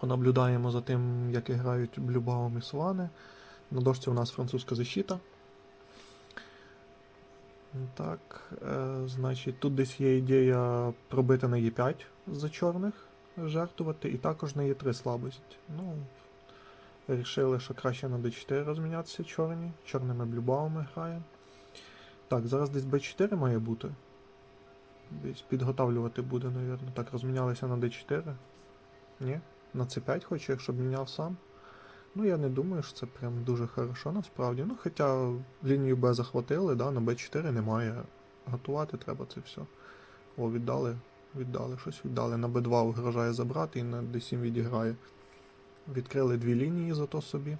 Понаблюдаємо за тим, як грають Блюбаум і Свани. На дошці у нас французька защита. Так, е, значить, тут десь є ідея пробити на Е5 за чорних, жертвувати, і також на Е3 слабость. Ну, Рішили, що краще на d4 розмінятися чорні. Чорними блюбаумами грає. Так, зараз десь b4 має бути. Десь підготавлювати буде, навірно. Так, розмінялися на d4. Ні? На c5 хоче, якщо б міняв сам. Ну, я не думаю, що це прям дуже хорошо насправді. Ну, хоча лінію Б захватили, да, на Б4 немає. Готувати треба це все. О, віддали. Віддали, щось віддали. На Б2 угрожає забрати і на D7 відіграє. Відкрили дві лінії зато собі.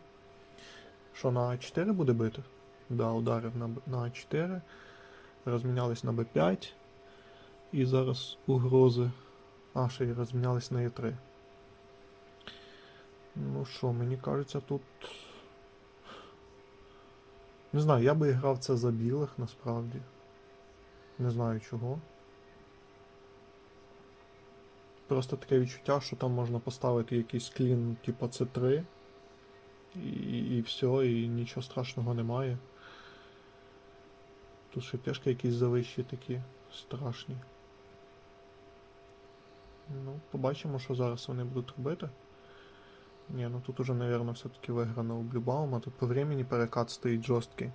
Що на А4 буде бити? Да, ударив на, на А4. Розмінялись на Б5. І зараз угрози. А, ще й розмінялись на Е3. Ну що, мені кажеться, тут. Не знаю, я би грав це за білих насправді. Не знаю чого. Просто таке відчуття, що там можна поставити якийсь клін, типу C3. І, і все, і нічого страшного немає. Тут ще пішки якісь завищі такі страшні. Ну, побачимо, що зараз вони будуть робити. Ні, ну тут уже, наверное, все-таки виграно у Блюбаума. Тут по времени перекат стоїть жорсткий.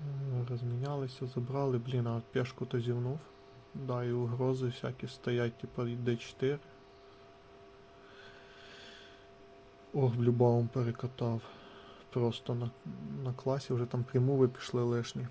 Е, Розмінялися, забрали, блін, а пешку то зівнув. Да, і угрози всякі стоять, типа D4. Ох, Блюбаум перекатав. Просто на, на класі вже там прямуви пішли лишні.